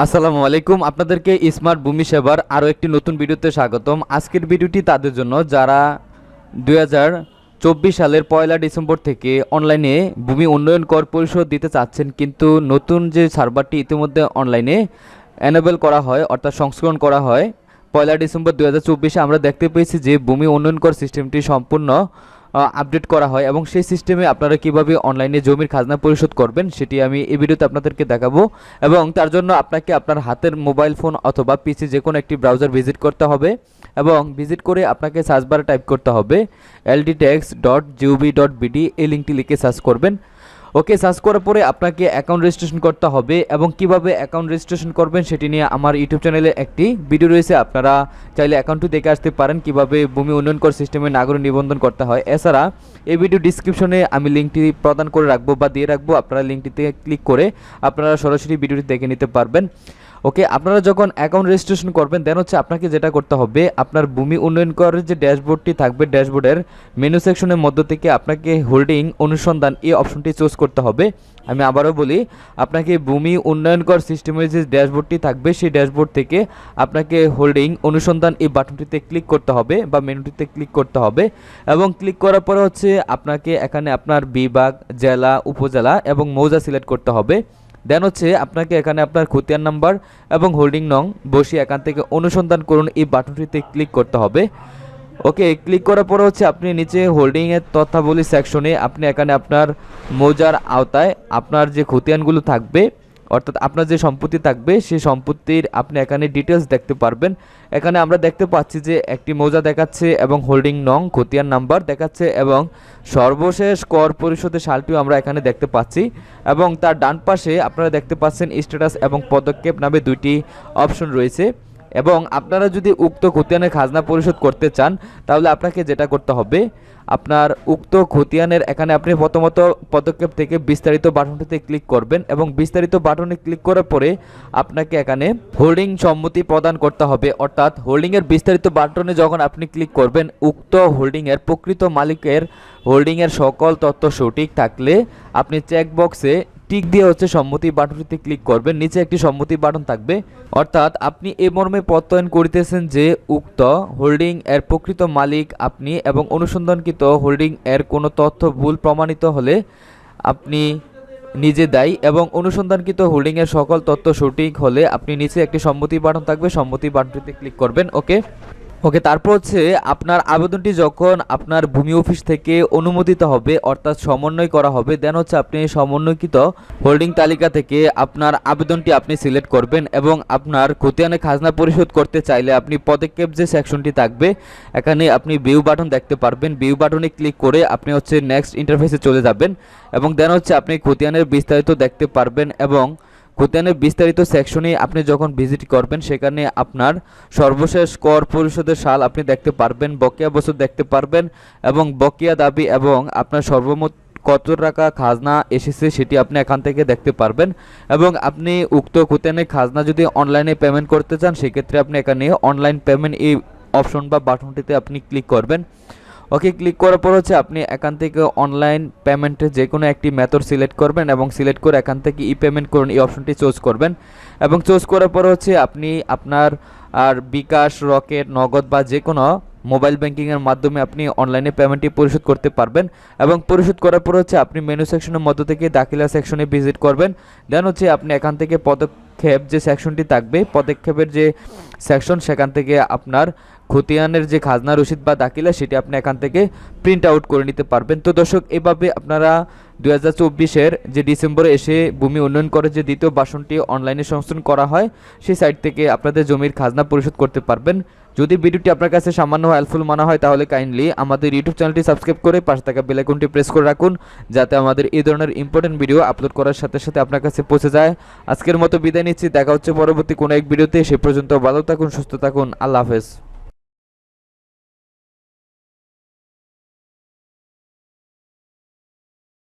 আসসালামু আলাইকুম। আপনাদেরকে স্মার্ট ভূমি সেবার আরও একটি নতুন ভিডিওতে স্বাগতম। আজকের ভিডিওটি তাদের জন্য যারা দুই চব্বিশ সালের পয়লা ডিসেম্বর থেকে অনলাইনে ভূমি উন্নয়ন কর পরিশোধ দিতে চাচ্ছেন, কিন্তু নতুন যে সার্ভারটি ইতিমধ্যে অনলাইনে অ্যানেবল করা হয়, অর্থাৎ সংস্করণ করা হয়, পয়লা ডিসেম্বর দু আমরা দেখতে পেয়েছি যে ভূমি উন্নয়ন কর সিস্টেমটি সম্পূর্ণ আপডেট করা হয় এবং সেই সিস্টেমে আপনারা কীভাবে অনলাইনে জমির খাজনা পরিশোধ করবেন সেটি আমি এই ভিডিওতে আপনাদেরকে দেখাবো এবং তার জন্য আপনাকে আপনার হাতের মোবাইল ফোন অথবা পিসি যে কোনো একটি ব্রাউজার ভিজিট করতে হবে এবং ভিজিট করে আপনাকে সার্চ বারে টাইপ করতে হবে L D tax dot G O B dot B D এই লিঙ্কটি লিখে সার্চ করবেন। ওকে সার্চ করার পরে আপনাকে অ্যাকাউন্ট রেজিস্ট্রেশন করতে হবে এবং কীভাবে অ্যাকাউন্ট রেজিস্ট্রেশন করবেন সেটি নিয়ে আমার ইউটিউব চ্যানেলে একটি ভিডিও রয়েছে। আপনারা চাইলে অ্যাকাউন্টটি দেখে আসতে পারেন, কীভাবে ভূমি উন্নয়ন কর সিস্টেমে নাগরিক নিবন্ধন করতে হয়। এছাড়া এই ভিডিও ডিসক্রিপশনে আমি লিঙ্কটি প্রদান করে রাখব বা দিয়ে রাখব। আপনারা লিঙ্কটিতে ক্লিক করে আপনারা সরাসরি ভিডিওটি দেখে নিতে পারবেন। ওকে আপনারা যখন অ্যাকাউন্ট রেজিস্ট্রেশন করবেন দেন হচ্ছে আপনাকে যেটা করতে হবে, আপনার ভূমি উন্নয়ন করের যে ড্যাশবোর্ডটি থাকবে ড্যাশবোর্ডের মেনু সেকশনের মধ্য থেকে আপনাকে হোল্ডিং অনুসন্ধান, এই অপশনটি চুজ করতে হবে। আমি আবারও বলি, আপনাকে ভূমি উন্নয়ন কর সিস্টেমের যে ড্যাশবোর্ডটি থাকবে, সেই ড্যাশবোর্ড থেকে আপনাকে হোল্ডিং অনুসন্ধান এই বাটনটিতে ক্লিক করতে হবে বা মেনুটিতে ক্লিক করতে হবে এবং ক্লিক করার পরে হচ্ছে আপনাকে এখানে আপনার বিভাগ, জেলা, উপজেলা এবং মৌজা সিলেক্ট করতে হবে। দেন হচ্ছে আপনাকে এখানে আপনার খতিয়ান নাম্বার এবং হোল্ডিং নং বসিয়ে এখান থেকে অনুসন্ধান করুন, এই বাটনটিতে ক্লিক করতে হবে। ওকে ক্লিক করার পরে হচ্ছে আপনি নিচে হোল্ডিংয়ের তথ্যাবলী সেকশনে আপনি এখানে আপনার মোজার আওতায় আপনার যে খতিয়ানগুলো থাকবে অর্থাৎ আপনার যে সম্পত্তি থাকবে, সেই সম্পত্তির আপনি এখানে ডিটেলস দেখতে পারবেন। এখানে আমরা দেখতে পাচ্ছি যে একটি মৌজা দেখাচ্ছে এবং হোল্ডিং নং, খতিয়ান নাম্বার দেখাচ্ছে এবং সর্বশেষ কর পরিশোধের সালটিও আমরা এখানে দেখতে পাচ্ছি এবং তার ডান পাশে আপনারা দেখতে পাচ্ছেন স্ট্যাটাস এবং পদক্ষেপ নামে দুইটি অপশন রয়েছে। এবং আপনারা যদি উক্ত খতিয়ানের খাজনা পরিশোধ করতে চান, তাহলে আপনাকে যেটা করতে হবে, আপনার উক্ত খতিয়ানের এখানে আপনি প্রথমত পদক্ষেপ থেকে বিস্তারিত বাটনটিতে ক্লিক করবেন এবং বিস্তারিত বাটনে ক্লিক করার পরে আপনাকে এখানে হোল্ডিং সম্মতি প্রদান করতে হবে। অর্থাৎ হোল্ডিংয়ের বিস্তারিত বাটনে যখন আপনি ক্লিক করবেন, উক্ত হোল্ডিংয়ের প্রকৃত মালিকের হোল্ডিংয়ের সকল তথ্য সঠিক থাকলে আপনি চেক বক্সে টিক দিয়ে হচ্ছে সম্মতি বাটনটিতে ক্লিক করবেন। নিচে একটি সম্মতি বাটন থাকবে। অর্থাৎ আপনি এ মর্মে প্রত্যয়ন করিতেছেন যে, উক্ত হোল্ডিং এর প্রকৃত মালিক আপনি এবং অনুসন্ধানকৃত হোল্ডিং এর কোনো তথ্য ভুল প্রমাণিত হলে আপনি নিজে দায়ী এবং অনুসন্ধানকৃত হোল্ডিং এর সকল তথ্য সঠিক হলে আপনি নিচে একটি সম্মতি বাটন থাকবে। সম্মতি বাটনটিতে ক্লিক করবেন। ওকে? ওকে তারপর হচ্ছে আপনার আবেদনটি যখন আপনার ভূমি অফিস থেকে অনুমোদিত হবে, অর্থাৎ সমন্বয় করা হবে দেন হচ্ছে আপনি সমন্বয়কৃত হোল্ডিং তালিকা থেকে আপনার আবেদনটি আপনি সিলেক্ট করবেন এবং আপনার খতিয়ানে খাজনা পরিশোধ করতে চাইলে আপনি পদক্ষেপ যে সেকশনটি থাকবে, এখানে আপনি ভিউ বাটন দেখতে পারবেন। ভিউ বাটনে ক্লিক করে আপনি হচ্ছে নেক্সট ইন্টারফেসে চলে যাবেন এবং দেন হচ্ছে আপনি খতিয়ানের বিস্তারিত দেখতে পারবেন এবং খতিয়ানের বিস্তারিত সেকশনে আপনি যখন ভিজিট করবেন, সেখানে আপনার সর্বশেষ কর পরিশোধের সাল আপনি দেখতে পারবেন, বকেয়া বছর দেখতে পারবেন এবং বকেয়া দাবি এবং আপনার সর্বমোট কত টাকা খাজনা এসেছে সেটি আপনি এখান থেকে দেখতে পারবেন এবং আপনি উক্ত খতিয়ানের খাজনা যদি অনলাইনে পেমেন্ট করতে চান, সেক্ষেত্রে আপনি এখানে অনলাইন পেমেন্ট এই অপশন বা বাটনটিতে আপনি ক্লিক করবেন। ওকে ক্লিক করার পর হচ্ছে আপনি এখান থেকে অনলাইন পেমেন্টের যে কোনো একটি মেথড সিলেক্ট করবেন এবং সিলেক্ট করে এখান থেকে ই পেমেন্ট করুন, এই অপশনটি চুজ করবেন। এবং চুজ করার পর হচ্ছে আপনি আপনার, আর বিকাশ, রকেট, নগদ বা যে কোনো মোবাইল ব্যাংকিংয়ের মাধ্যমে আপনি অনলাইনে পেমেন্টটি পরিশোধ করতে পারবেন। এবং পরিশোধ করার পর হচ্ছে আপনি মেনু সেকশনের মধ্য থেকে দাখিলা সেকশনে ভিজিট করবেন। দেন হচ্ছে আপনি এখান থেকে পদক্ষেপ যে সেকশনটি থাকবে, পদক্ষেপের যে সেকশন সেখান থেকে আপনার খতিয়ানের যে খাজনা রসিদ বা দাখিলা, সেটি আপনি এখান থেকে প্রিন্ট আউট করে নিতে পারবেন। তো দর্শক, এভাবে আপনারা দু হাজার চব্বিশের যে ডিসেম্বরে এসে ভূমি উন্নয়ন করে যে দ্বিতীয় বাসনটি অনলাইনে সংশোধন করা হয়, সেই সাইট থেকে আপনাদের জমির খাজনা পরিশোধ করতে পারবেন। যদি ভিডিওটি আপনার কাছে সামান্য হেল্পফুল মনে হয়, তাহলে কাইন্ডলি আমাদের ইউটিউব চ্যানেলটি সাবস্ক্রাইব করে পাশে থাকা বেলাইকনটি প্রেস করে রাখুন, যাতে আমাদের এই ধরনের ইম্পর্টেন্ট ভিডিও আপলোড করার সাথে সাথে আপনার কাছে পৌঁছে যায়। আজকের মতো বিদায় নিচ্ছি, দেখা হচ্ছে পরবর্তী কোনো এক ভিডিওতে সে পর্যন্ত ভালো থাকুন, সুস্থ থাকুন, আল্লাহ হাফেজ।